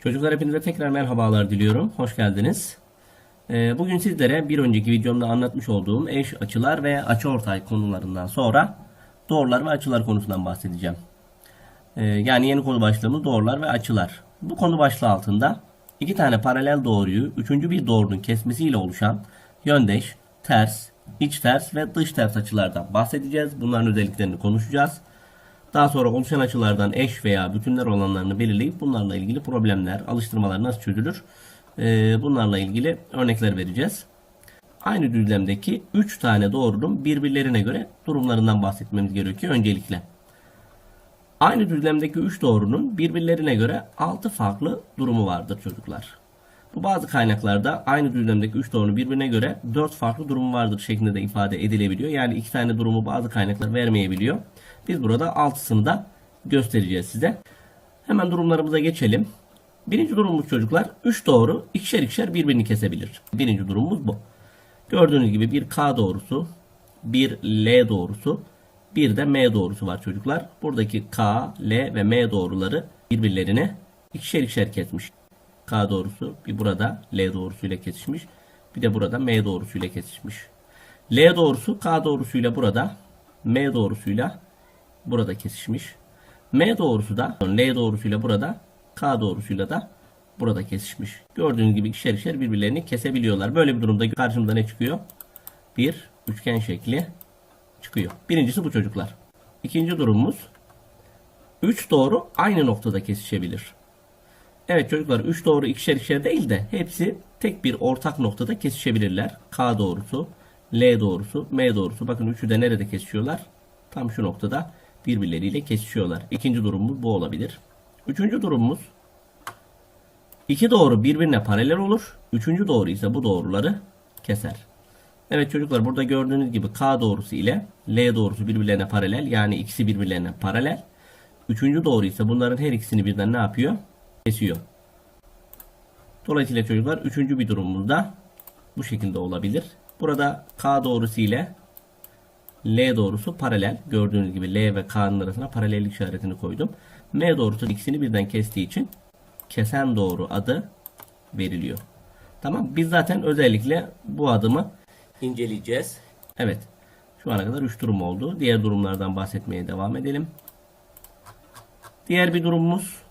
Çocuklar hepinize tekrar merhabalar diliyorum. Hoş geldiniz. Ee, Bugün sizlere bir önceki videomda anlatmış olduğum eş açılar ve açıortay konularından sonra doğrular ve açılar konusundan bahsedeceğim. Ee, Yani yeni konu başlığımız doğrular ve açılar. Bu konu başlığı altında iki tane paralel doğruyu üçüncü bir doğrunun kesmesiyle oluşan yöndeş, ters, iç ters ve dış ters açılardan bahsedeceğiz. Bunların özelliklerini konuşacağız. Daha sonra oluşan açılardan eş veya bütünler olanlarını belirleyip bunlarla ilgili problemler, alıştırmalar nasıl çözülür? Ee, bunlarla ilgili örnekler vereceğiz. Aynı düzlemdeki 3 tane doğrunun birbirlerine göre durumlarından bahsetmemiz gerekiyor öncelikle. Aynı düzlemdeki 3 doğrunun birbirlerine göre 6 farklı durumu vardır çocuklar. Bu bazı kaynaklarda aynı düzlemdeki 3 doğrunun birbirine göre 4 farklı durumu vardır şeklinde de ifade edilebiliyor. Yani 2 tane durumu bazı kaynaklar vermeyebiliyor. Biz burada 6'sını da göstereceğiz size. Hemen durumlarımıza geçelim. Birinci durumumuz çocuklar 3 doğru ikişer ikişer birbirini kesebilir. Birinci durumumuz bu. Gördüğünüz gibi bir K doğrusu, bir L doğrusu, bir de M doğrusu var çocuklar. Buradaki K, L ve M doğruları birbirlerine ikişer ikişer kesmiş. K doğrusu bir burada L doğrusuyla kesişmiş. Bir de burada M doğrusuyla kesişmiş. L doğrusu K doğrusuyla burada, M doğrusuyla burada kesişmiş. M doğrusu da L doğrusuyla burada, K doğrusuyla da burada kesişmiş. Gördüğünüz gibi ikişer ikişer birbirlerini kesebiliyorlar. Böyle bir durumda karşımıza ne çıkıyor? Bir üçgen şekli çıkıyor. Birincisi bu çocuklar. İkinci durumumuz 3 doğru aynı noktada kesişebilir. Evet çocuklar 3 doğru ikişer ikişer değil de hepsi tek bir ortak noktada kesişebilirler. K doğrusu, L doğrusu, M doğrusu. Bakın üçü de nerede kesişiyorlar? Tam şu noktada birbirleriyle kesişiyorlar. İkinci durumumuz bu olabilir. Üçüncü durumumuz iki doğru birbirine paralel olur. Üçüncü doğru ise bu doğruları keser. Evet çocuklar burada gördüğünüz gibi K doğrusu ile L doğrusu birbirlerine paralel. Yani ikisi birbirlerine paralel. Üçüncü doğru ise bunların her ikisini birden ne yapıyor? Kesiyor. Dolayısıyla çocuklar üçüncü bir durumumuz da bu şekilde olabilir. Burada K doğrusu ile L doğrusu paralel. Gördüğünüz gibi L ve K'nın arasına paralellik işaretini koydum. M doğrusu ikisini birden kestiği için kesen doğru adı veriliyor. Tamam. Biz zaten özellikle bu adımı inceleyeceğiz. Evet. Şu ana kadar 3 durum oldu. Diğer durumlardan bahsetmeye devam edelim. Diğer bir durumumuz,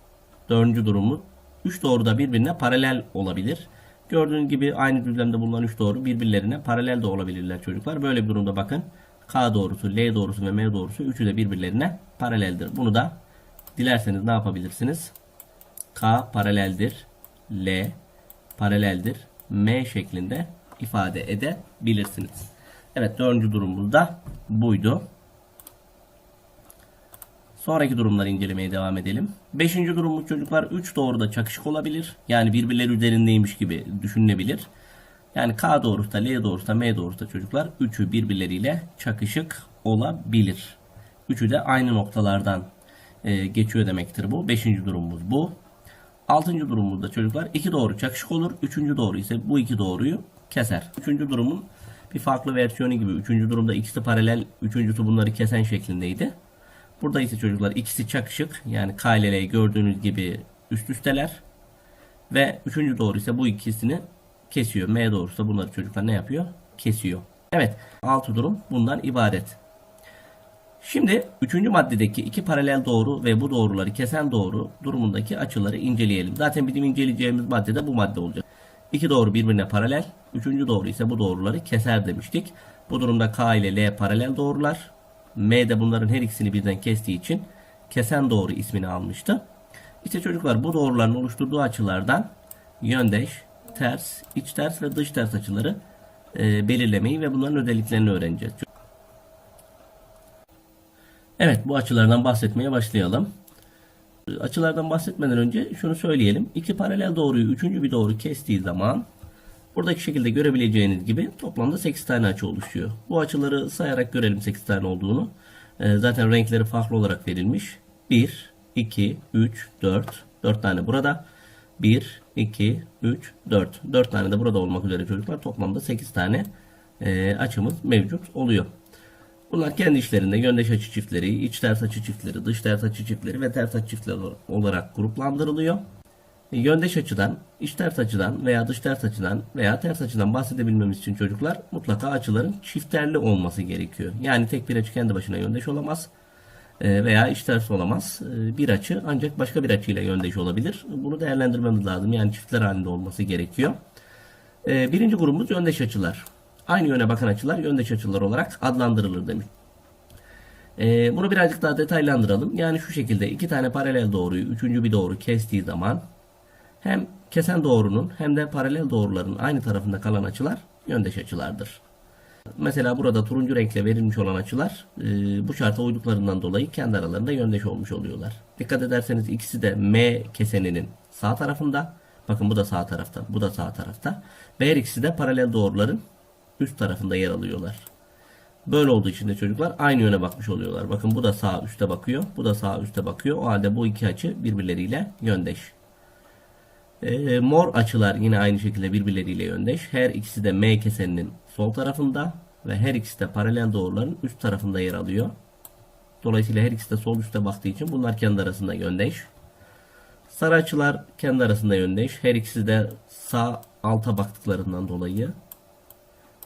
dördüncü durumumuz 3 doğru da birbirine paralel olabilir. Gördüğünüz gibi aynı düzlemde bulunan 3 doğru birbirlerine paralel de olabilirler çocuklar. Böyle bir durumda bakın K doğrusu, L doğrusu ve M doğrusu üçü de birbirlerine paraleldir. Bunu da dilerseniz ne yapabilirsiniz? K paraleldir, L paraleldir, M şeklinde ifade edebilirsiniz. Evet dördüncü durumumuz da buydu. Sonraki durumları incelemeye devam edelim. Beşinci durumumuz çocuklar 3 doğruda çakışık olabilir. Yani birbirleri üzerindeymiş gibi düşünülebilir. Yani K doğrusu da L doğrusu da M doğrusu da çocuklar üçü birbirleriyle çakışık olabilir. Üçü de aynı noktalardan e, geçiyor demektir bu. Beşinci durumumuz bu. Altıncı durumumuzda çocuklar iki doğru çakışık olur. Üçüncü doğru ise bu iki doğruyu keser. Üçüncü durumun bir farklı versiyonu gibi. Üçüncü durumda ikisi paralel, üçüncüsü bunları kesen şeklindeydi. Burada ise çocuklar ikisi çakışık. Yani K ile L gördüğünüz gibi üst üsteler. Ve üçüncü doğru ise bu ikisini kesiyor. M doğrusu da bunları çocuklar ne yapıyor? Kesiyor. Evet. Altı durum bundan ibaret. Şimdi üçüncü maddedeki iki paralel doğru ve bu doğruları kesen doğru durumundaki açıları inceleyelim. Zaten bizim inceleyeceğimiz madde de bu madde olacak. İki doğru birbirine paralel. Üçüncü doğru ise bu doğruları keser demiştik. Bu durumda K ile L paralel doğrular. M de bunların her ikisini birden kestiği için kesen doğru ismini almıştı. İşte çocuklar bu doğruların oluşturduğu açılardan yöndeş, ters, iç ters ve dış ters açıları e, belirlemeyi ve bunların özelliklerini öğreneceğiz. Evet bu açılardan bahsetmeye başlayalım. Açılardan bahsetmeden önce şunu söyleyelim. İki paralel doğruyu üçüncü bir doğru kestiği zaman buradaki şekilde görebileceğiniz gibi toplamda 8 tane açı oluşuyor. Bu açıları sayarak görelim 8 tane olduğunu. Ee, zaten renkleri farklı olarak verilmiş. 1, 2, 3, 4. 4 tane burada. 1, 2, 3, 4. 4 tane de burada olmak üzere çocuklar. Toplamda 8 tane e, açımız mevcut oluyor. Bunlar kendi işlerinde yöndeş açı çiftleri, iç ters açı çiftleri, dış ters açı çiftleri ve ters açı çiftleri olarak gruplandırılıyor. E, Yöndeş açıdan, iç ters açıdan veya dış ters açıdan veya ters açıdan bahsedebilmemiz için çocuklar mutlaka açıların çifterli olması gerekiyor. Yani tek bir açı kendi başına yöndeş olamaz e, veya iç ters olamaz. E, Bir açı ancak başka bir açıyla yöndeş olabilir. Bunu değerlendirmemiz lazım. Yani çiftler halinde olması gerekiyor. E, Birinci grubumuz yöndeş açılar. Aynı yöne bakan açılar yöndeş açılar olarak adlandırılır demiş. Bunu birazcık daha detaylandıralım. Yani şu şekilde iki tane paralel doğruyu üçüncü bir doğru kestiği zaman hem kesen doğrunun hem de paralel doğruların aynı tarafında kalan açılar yöndeş açılardır. Mesela burada turuncu renkle verilmiş olan açılar e, bu şarta uyduklarından dolayı kendi aralarında yöndeş olmuş oluyorlar. Dikkat ederseniz ikisi de M keseninin sağ tarafında. Bakın bu da sağ tarafta, bu da sağ tarafta. Ve her ikisi de paralel doğruların üst tarafında yer alıyorlar. Böyle olduğu için de çocuklar aynı yöne bakmış oluyorlar. Bakın bu da sağ üste bakıyor. Bu da sağ üste bakıyor. O halde bu iki açı birbirleriyle yöndeş. Ee, mor açılar yine aynı şekilde birbirleriyle yöndeş. Her ikisi de M keseninin sol tarafında ve her ikisi de paralel doğruların üst tarafında yer alıyor. Dolayısıyla her ikisi de sol üste baktığı için bunlar kendi arasında yöndeş. Sarı açılar kendi arasında yöndeş. Her ikisi de sağ alta baktıklarından dolayı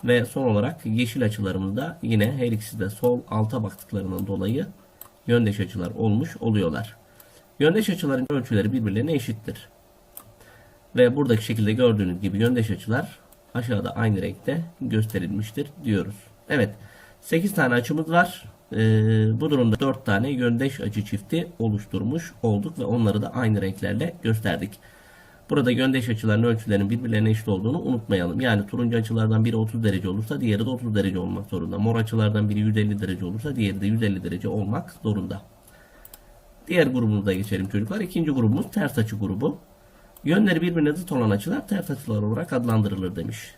ve son olarak yeşil açılarımızda yine her ikisi de sol alta baktıklarından dolayı yöndeş açılar olmuş oluyorlar. Yöndeş açıların ölçüleri birbirlerine eşittir. Ve buradaki şekilde gördüğünüz gibi yöndeş açılar aşağıda aynı renkte gösterilmiştir diyoruz. Evet 8 tane açımız var. Ee, bu durumda 4 tane yöndeş açı çifti oluşturmuş olduk ve onları da aynı renklerle gösterdik. Burada yöndeş açıların ölçülerinin birbirlerine eşit olduğunu unutmayalım. Yani turuncu açılardan biri 30 derece olursa diğeri de 30 derece olmak zorunda. Mor açılardan biri 150 derece olursa diğeri de 150 derece olmak zorunda. Diğer grubumuza geçelim çocuklar. İkinci grubumuz ters açı grubu. Yönleri birbirine zıt olan açılar ters açılar olarak adlandırılır demiş.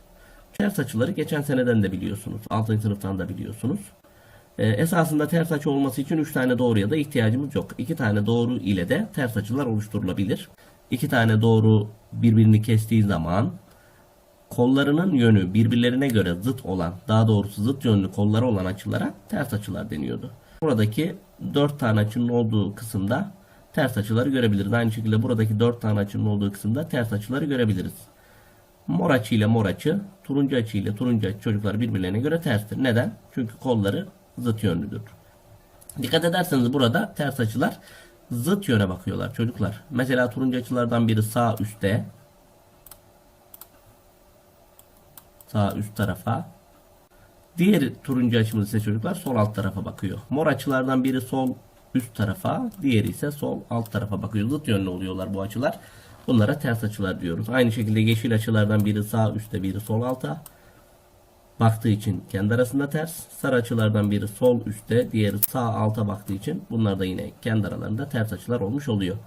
Ters açıları geçen seneden de biliyorsunuz. 6. sınıftan da biliyorsunuz. Ee, esasında ters açı olması için 3 tane doğruya da ihtiyacımız yok. 2 tane doğru ile de ters açılar oluşturulabilir. 2 tane doğru birbirini kestiği zaman kollarının yönü birbirlerine göre zıt olan, daha doğrusu zıt yönlü kolları olan açılara ters açılar deniyordu. Buradaki 4 tane açının olduğu kısımda ters açıları görebiliriz. Aynı şekilde buradaki 4 tane açının olduğu kısımda ters açıları görebiliriz. Mor açı ile mor açı, turuncu açı ile turuncu açı çocuklar birbirlerine göre terstir. Neden? Çünkü kolları zıt yönlüdür. Dikkat ederseniz burada ters açılar zıt yöne bakıyorlar çocuklar. Mesela turuncu açılardan biri sağ üstte. Sağ üst tarafa. Diğer turuncu açımız ise çocuklar sol alt tarafa bakıyor. Mor açılardan biri sol üst tarafa, diğeri ise sol alt tarafa bakıyor. Zıt yönlü oluyorlar bu açılar. Bunlara ters açılar diyoruz. Aynı şekilde yeşil açılardan biri sağ üstte, biri sol alta baktığı için kendi arasında ters. Sarı açılardan biri sol üstte, diğeri sağ alta baktığı için bunlar da yine kendi aralarında ters açılar olmuş oluyor.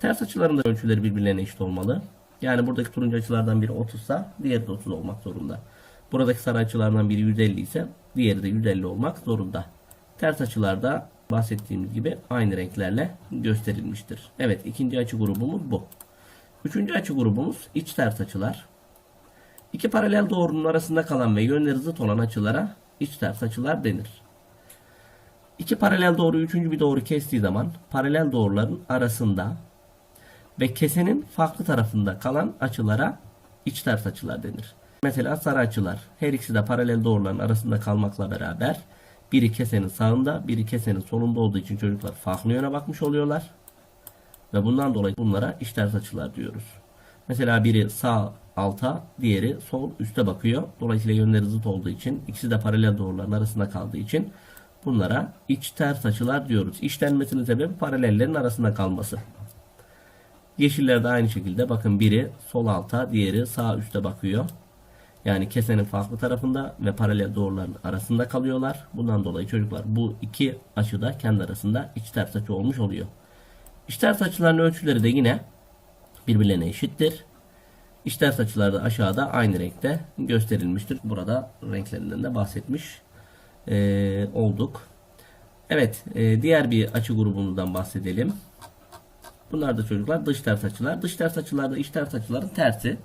Ters açıların da ölçüleri birbirlerine eşit olmalı. Yani buradaki turuncu açılardan biri 30 ise diğeri de 30 olmak zorunda. Buradaki sarı açılardan biri 150 ise diğeri de 150 olmak zorunda. Ters açılarda bahsettiğimiz gibi aynı renklerle gösterilmiştir. Evet ikinci açı grubumuz bu. Üçüncü açı grubumuz iç ters açılar. İki paralel doğrunun arasında kalan ve yönleri zıt olan açılara iç ters açılar denir. İki paralel doğru üçüncü bir doğru kestiği zaman paralel doğruların arasında ve kesenin farklı tarafında kalan açılara iç ters açılar denir. Mesela sarı açılar her ikisi de paralel doğruların arasında kalmakla beraber biri kesenin sağında biri kesenin solunda olduğu için çocuklar farklı yöne bakmış oluyorlar. Ve bundan dolayı bunlara iç ters açılar diyoruz. Mesela biri sağ alta, diğeri sol üste bakıyor. Dolayısıyla yönleri zıt olduğu için, ikisi de paralel doğruların arasında kaldığı için bunlara iç ters açılar diyoruz. İşlenmesinin sebebi paralellerin arasında kalması. Yeşiller de aynı şekilde bakın biri sol alta, diğeri sağ üste bakıyor. Yani kesenin farklı tarafında ve paralel doğruların arasında kalıyorlar. Bundan dolayı çocuklar bu iki açıda kendi arasında iç ters açı olmuş oluyor. İç ters açıların ölçüleri de yine birbirlerine eşittir. İç ters açılar da aşağıda aynı renkte gösterilmiştir. Burada renklerinden de bahsetmiş e, olduk. Evet e, diğer bir açı grubumuzdan bahsedelim. Bunlar da çocuklar dış ters açılar. Dış ters açılarda iç ters açıların tersi.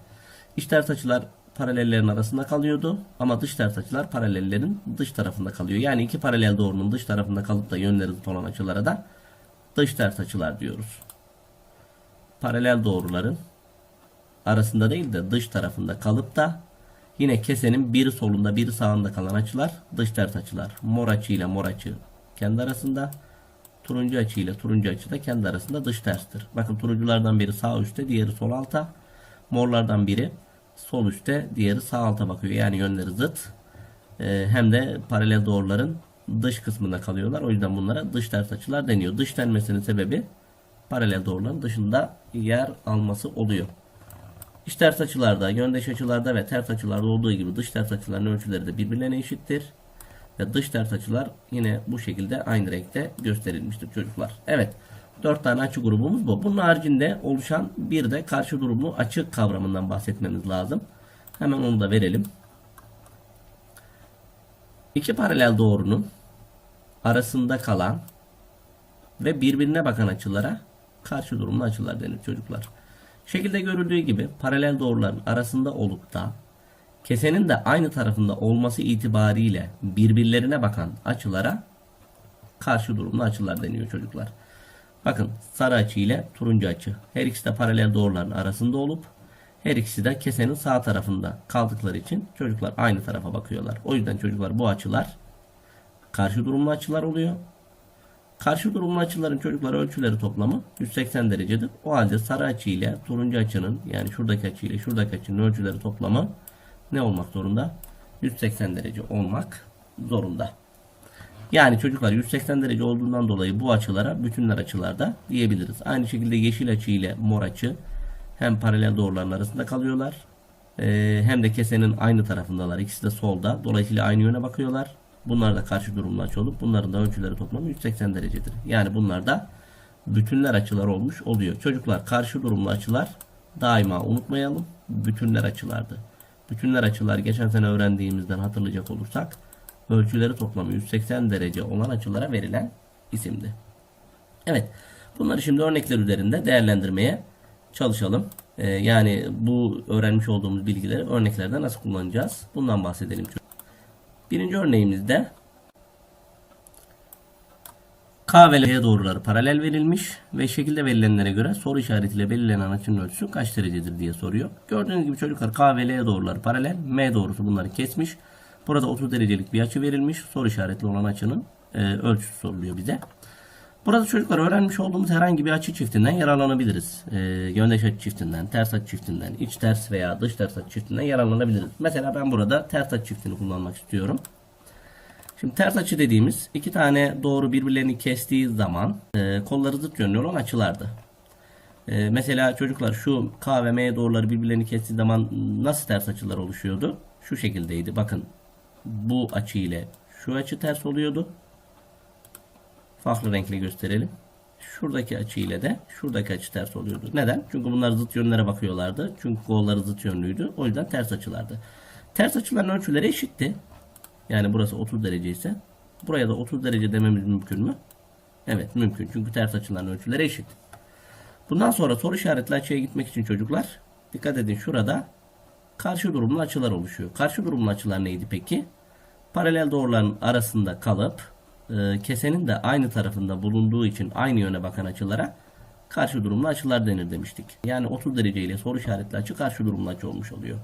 İç ters açılar paralellerin arasında kalıyordu. Ama dış ters açılar paralellerin dış tarafında kalıyor. Yani iki paralel doğrunun dış tarafında kalıp da yönleri olan açılara da dış ters açılar diyoruz. Paralel doğruların arasında değil de dış tarafında kalıp da yine kesenin biri solunda biri sağında kalan açılar dış ters açılar. Mor açı ile mor açı kendi arasında. Turuncu açı ile turuncu açı da kendi arasında dış terstir. Bakın turunculardan biri sağ üstte, diğeri sol alta. Morlardan biri sol üstte, diğeri sağ alta bakıyor. Yani yönleri zıt. Ee, hem de paralel doğruların dış kısmında kalıyorlar. O yüzden bunlara dış ters açılar deniyor. Dış denmesinin sebebi paralel doğruların dışında yer alması oluyor. İç ters açılarda, yöndeş açılarda ve ters açılarda olduğu gibi dış ters açıların ölçüleri de birbirlerine eşittir. Ve dış ters açılar yine bu şekilde aynı renkte gösterilmiştir çocuklar. Evet. 4 tane açı grubumuz bu. Bunun haricinde oluşan bir de karşı durumlu açı kavramından bahsetmemiz lazım. Hemen onu da verelim. İki paralel doğrunun arasında kalan ve birbirine bakan açılara karşı durumlu açılar denir çocuklar. Şekilde görüldüğü gibi paralel doğruların arasında olup da kesenin de aynı tarafında olması itibariyle birbirlerine bakan açılara karşı durumlu açılar deniyor çocuklar. Bakın sarı açı ile turuncu açı. Her ikisi de paralel doğruların arasında olup her ikisi de kesenin sağ tarafında kaldıkları için çocuklar aynı tarafa bakıyorlar. O yüzden çocuklar bu açılar karşı durumlu açılar oluyor. Karşı durumlu açıların çocuklar ölçüleri toplamı 180 derecedir. O halde sarı açı ile turuncu açının yani şuradaki açı ile şuradaki açının ölçüleri toplamı ne olmak zorunda? 180 derece olmak zorunda. Yani çocuklar 180 derece olduğundan dolayı bu açılara bütünler açılarda diyebiliriz. Aynı şekilde yeşil açı ile mor açı hem paralel doğruların arasında kalıyorlar. Ee, hem de kesenin aynı tarafındalar. İkisi de solda. Dolayısıyla aynı yöne bakıyorlar. Bunlar da karşı durumlu açı olup bunların da ölçüleri toplamı 180 derecedir. Yani bunlar da bütünler açılar olmuş oluyor. Çocuklar karşı durumlu açılar daima unutmayalım. Bütünler açılardı. Bütünler açılar geçen sene öğrendiğimizden hatırlayacak olursak ölçüleri toplamı 180 derece olan açılara verilen isimdi. Evet. Bunları şimdi örnekler üzerinde değerlendirmeye çalışalım. Ee, yani bu öğrenmiş olduğumuz bilgileri örneklerde nasıl kullanacağız? Bundan bahsedelim. Birinci örneğimizde K ve L'ye doğruları paralel verilmiş ve şekilde verilenlere göre soru işaretiyle belirlenen açının ölçüsü kaç derecedir diye soruyor. Gördüğünüz gibi çocuklar K ve L doğruları paralel. M doğrusu bunları kesmiş. Burada 30 derecelik bir açı verilmiş. Soru işaretli olan açının e, ölçüsü soruluyor bize. Burada çocuklar öğrenmiş olduğumuz herhangi bir açı çiftinden yararlanabiliriz. E, yöndeş açı çiftinden, ters açı çiftinden, iç ters veya dış ters açı çiftinden yararlanabiliriz. Mesela ben burada ters açı çiftini kullanmak istiyorum. Şimdi ters açı dediğimiz iki tane doğru birbirlerini kestiği zaman e, kolları zıt yönlü olan açılardı. E, mesela çocuklar şu K ve M doğruları birbirlerini kestiği zaman nasıl ters açılar oluşuyordu? Şu şekildeydi. Bakın bu açı ile şu açı ters oluyordu. Farklı renkle gösterelim. Şuradaki açı ile de şuradaki açı ters oluyordu. Neden? Çünkü bunlar zıt yönlere bakıyorlardı. Çünkü kolları zıt yönlüydü. O yüzden ters açılardı. Ters açıların ölçüleri eşitti. Yani burası 30 derece ise buraya da 30 derece dememiz mümkün mü? Evet mümkün. Çünkü ters açıların ölçüleri eşit. Bundan sonra soru işaretli açıya gitmek için çocuklar dikkat edin şurada karşı durumlu açılar oluşuyor. Karşı durumlu açılar neydi peki? Paralel doğruların arasında kalıp e, kesenin de aynı tarafında bulunduğu için aynı yöne bakan açılara karşı durumlu açılar denir demiştik. Yani 30 derece ile soru işaretli açı karşı durumlu açı olmuş oluyor.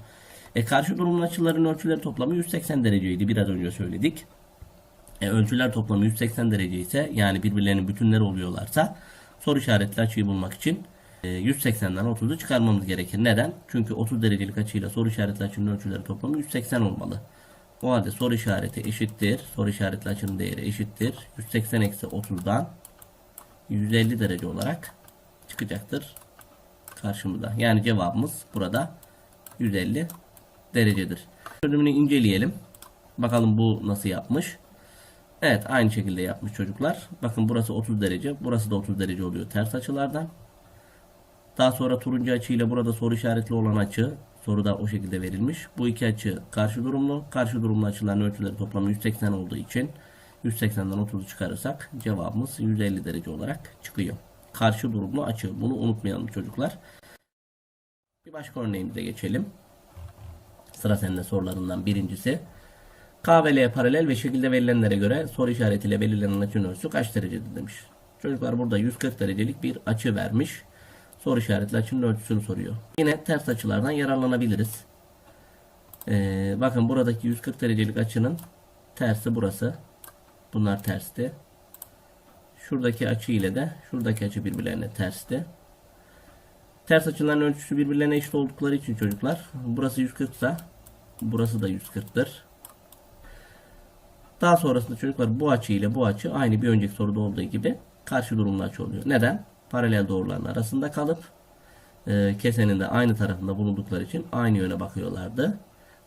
E karşı durumlu açıların ölçüleri toplamı 180 dereceydi. Biraz önce söyledik. E, ölçüler toplamı 180 derece ise yani birbirlerinin bütünleri oluyorlarsa soru işaretli açıyı bulmak için 180'den 30'u çıkarmamız gerekir. Neden? Çünkü 30 derecelik açıyla soru işaretli açının ölçüleri toplamı 180 olmalı. O halde soru işareti eşittir. Soru işaretli açının değeri eşittir. 180 eksi 30'dan 150 derece olarak çıkacaktır karşımıza. Yani cevabımız burada 150 derecedir. Çözümünü inceleyelim. Bakalım bu nasıl yapmış. Evet aynı şekilde yapmış çocuklar. Bakın burası 30 derece. Burası da 30 derece oluyor ters açılardan. Daha sonra turuncu açı ile burada soru işaretli olan açı soruda o şekilde verilmiş. Bu iki açı karşı durumlu. Karşı durumlu açıların ölçüleri toplamı 180 olduğu için 180'den 30'u çıkarırsak cevabımız 150 derece olarak çıkıyor. Karşı durumlu açı. Bunu unutmayalım çocuklar. Bir başka örneğimize geçelim. Sıra sende sorularından birincisi. K ve L paralel ve şekilde verilenlere göre soru işaretiyle belirlenen açının ölçüsü kaç derecedir demiş. Çocuklar burada 140 derecelik bir açı vermiş. Soru işaretli açının ölçüsünü soruyor. Yine ters açılardan yararlanabiliriz. Ee, bakın buradaki 140 derecelik açının tersi burası. Bunlar tersti. Şuradaki açı ile de şuradaki açı birbirlerine tersti. Ters açıların ölçüsü birbirlerine eşit oldukları için çocuklar burası 140 ise burası da 140'tır. Daha sonrasında çocuklar bu açı ile bu açı aynı bir önceki soruda olduğu gibi karşı durumlu açı oluyor. Neden? Paralel doğruların arasında kalıp e, kesenin de aynı tarafında bulundukları için aynı yöne bakıyorlardı.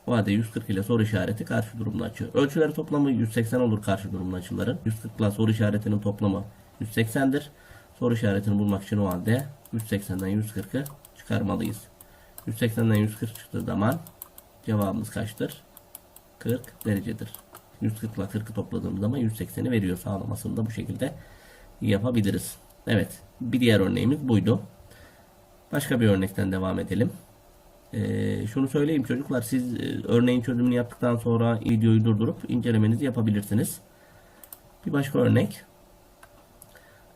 O halde 140 ile soru işareti karşı durumlu açı. Ölçüleri toplamı 180 olur karşı durumlu açıların. 140 ile soru işaretinin toplamı 180'dir. Soru işaretini bulmak için o halde 180'den 140'ı çıkarmalıyız. 180'den 140 çıktığı zaman cevabımız kaçtır? 40 derecedir. 140 ile 40'ı topladığımız zaman 180'i veriyor. Sağlamasını da bu şekilde yapabiliriz. Evet. Bir diğer örneğimiz buydu. Başka bir örnekten devam edelim. Ee, şunu söyleyeyim çocuklar siz e, örneğin çözümünü yaptıktan sonra videoyu durdurup incelemenizi yapabilirsiniz. Bir başka örnek.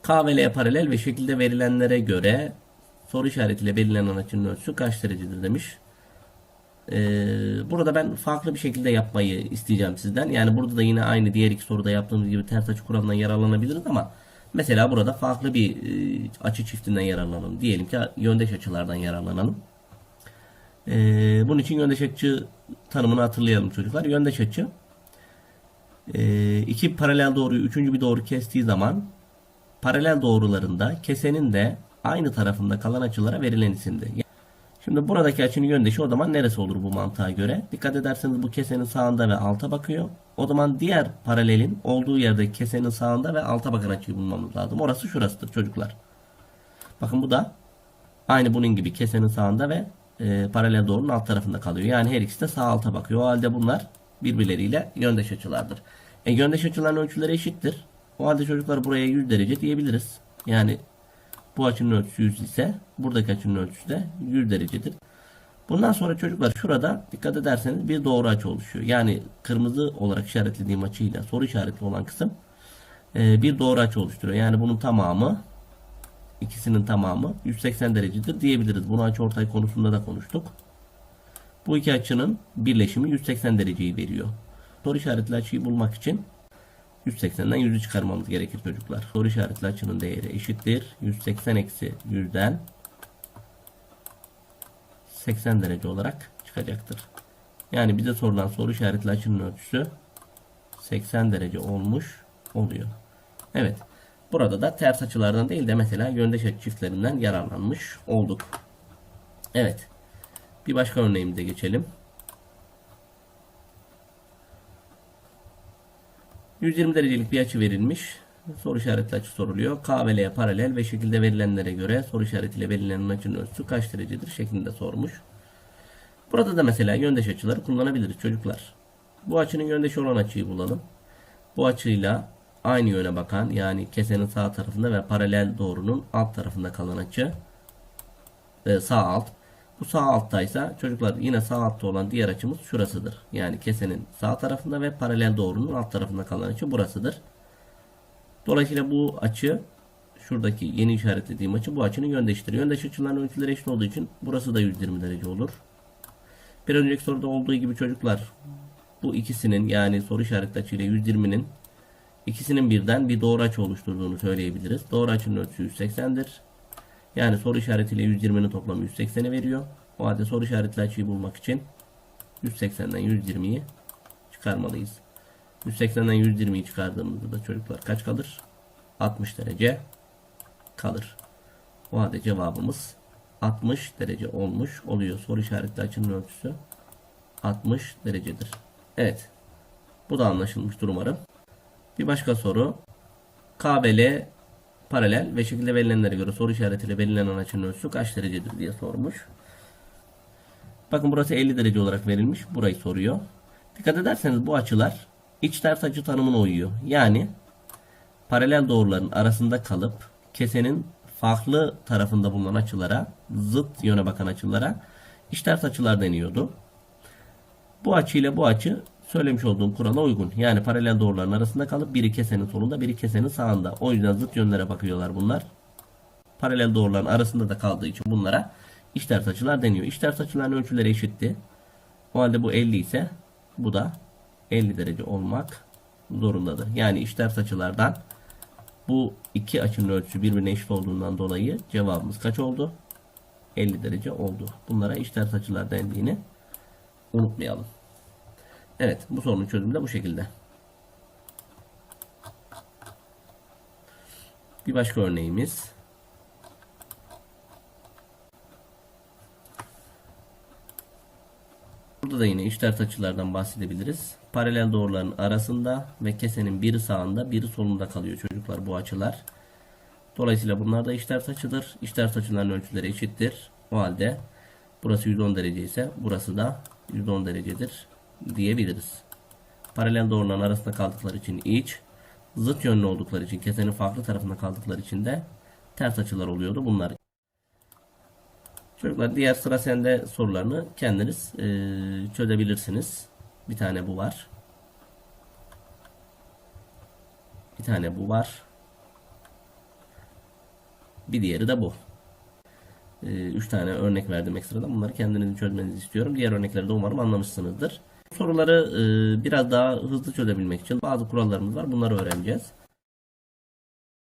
K ve L paralel ve şekilde verilenlere göre soru işaretiyle belirlenen açının ölçüsü kaç derecedir demiş. Ee, burada ben farklı bir şekilde yapmayı isteyeceğim sizden. Yani burada da yine aynı diğer iki soruda yaptığımız gibi ters açı kuralından yararlanabiliriz ama mesela burada farklı bir e, açı çiftinden yararlanalım. Diyelim ki yöndeş açılardan yararlanalım. Ee, bunun için yöndeş açı tanımını hatırlayalım çocuklar. Yöndeş açı e, iki paralel doğruyu üçüncü bir doğru kestiği zaman paralel doğrularında kesenin de aynı tarafında kalan açılara verilen isimdir. Şimdi buradaki açının yöndeşi o zaman neresi olur bu mantığa göre? Dikkat ederseniz bu kesenin sağında ve alta bakıyor. O zaman diğer paralelin olduğu yerdeki kesenin sağında ve alta bakan açıyı bulmamız lazım. Orası şurasıdır çocuklar. Bakın bu da aynı bunun gibi kesenin sağında ve e, paralel doğrunun alt tarafında kalıyor. Yani her ikisi de sağ alta bakıyor. O halde bunlar birbirleriyle yöndeş açılardır. E, yöndeş açıların ölçüleri eşittir. O halde çocuklar buraya 100 derece diyebiliriz. Yani bu açının ölçüsü 100 ise buradaki açının ölçüsü de 100 derecedir. Bundan sonra çocuklar şurada dikkat ederseniz bir doğru açı oluşuyor. Yani kırmızı olarak işaretlediğim açıyla soru işaretli olan kısım e, bir doğru açı oluşturuyor. Yani bunun tamamı ikisinin tamamı 180 derecedir diyebiliriz. Bunu açı ortay konusunda da konuştuk. Bu iki açının birleşimi 180 dereceyi veriyor. Soru işaretli açıyı bulmak için 180'den 100'ü çıkarmamız gerekir çocuklar. Soru işaretli açının değeri eşittir. 180 eksi 100'den 80 derece olarak çıkacaktır. Yani bize sorulan soru işaretli açının ölçüsü 80 derece olmuş oluyor. Evet. Burada da ters açılardan değil de mesela yöndeş açı çiftlerinden yararlanmış olduk. Evet. Bir başka örneğimize geçelim. 120 derecelik bir açı verilmiş. Soru işaretli açı soruluyor. K ve L'ye paralel ve şekilde verilenlere göre soru işaretiyle belirlenen açının ölçüsü kaç derecedir şeklinde sormuş. Burada da mesela yöndeş açıları kullanabiliriz çocuklar. Bu açının yöndeşi olan açıyı bulalım. Bu açıyla aynı yöne bakan yani kesenin sağ tarafında ve paralel doğrunun alt tarafında kalan açı e, sağ alt. Bu sağ alttaysa çocuklar yine sağ altta olan diğer açımız şurasıdır. Yani kesenin sağ tarafında ve paralel doğrunun alt tarafında kalan açı burasıdır. Dolayısıyla bu açı şuradaki yeni işaretlediğim açı bu açının yöndeşidir. Yöndeş açıların ölçüleri eşit olduğu için burası da 120 derece olur. Bir önceki soruda olduğu gibi çocuklar bu ikisinin yani soru işaretli açı ile 120'nin ikisinin birden bir doğru açı oluşturduğunu söyleyebiliriz. Doğru açının ölçüsü 180'dir. Yani soru işaretiyle 120'nin toplamı 180'i veriyor. O halde soru işaretli açıyı bulmak için 180'den 120'yi çıkarmalıyız. 180'den 120'yi çıkardığımızda da çocuklar kaç kalır? 60 derece kalır. O halde cevabımız 60 derece olmuş oluyor. Soru işaretli açının ölçüsü 60 derecedir. Evet. Bu da anlaşılmıştır umarım. Bir başka soru. K ve L paralel ve şekilde verilenlere göre soru işaretiyle belirlenen açının ölçüsü kaç derecedir diye sormuş. Bakın burası 50 derece olarak verilmiş. Burayı soruyor. Dikkat ederseniz bu açılar iç ters açı tanımına uyuyor. Yani paralel doğruların arasında kalıp kesenin farklı tarafında bulunan açılara, zıt yöne bakan açılara iç ters açılar deniyordu. Bu açı ile bu açı söylemiş olduğum kurala uygun. Yani paralel doğruların arasında kalıp biri kesenin solunda biri kesenin sağında. O yüzden zıt yönlere bakıyorlar bunlar. Paralel doğruların arasında da kaldığı için bunlara işters açılar deniyor. İşters açıların ölçüleri eşitti. O halde bu 50 ise bu da 50 derece olmak zorundadır. Yani işters açılardan bu iki açının ölçüsü birbirine eşit olduğundan dolayı cevabımız kaç oldu? 50 derece oldu. Bunlara işters açılar dendiğini unutmayalım. Evet bu sorunun çözümü de bu şekilde. Bir başka örneğimiz. Burada da yine işters açılardan bahsedebiliriz. Paralel doğruların arasında ve kesenin biri sağında biri solunda kalıyor çocuklar bu açılar. Dolayısıyla bunlar da işters açıdır. İşters açıların ölçüleri eşittir. O halde burası 110 derece ise burası da 110 derecedir diyebiliriz. Paralel doğruların arasında kaldıkları için iç, zıt yönlü oldukları için kesenin farklı tarafında kaldıkları için de ters açılar oluyordu bunlar. Çocuklar diğer sıra sende sorularını kendiniz eee, çözebilirsiniz. Bir tane bu var. Bir tane bu var. Bir diğeri de bu. Ee, Üç tane örnek verdim ekstradan. Bunları kendinizin çözmenizi istiyorum. Diğer örnekleri de umarım anlamışsınızdır. Soruları biraz daha hızlı çözebilmek için bazı kurallarımız var. Bunları öğreneceğiz.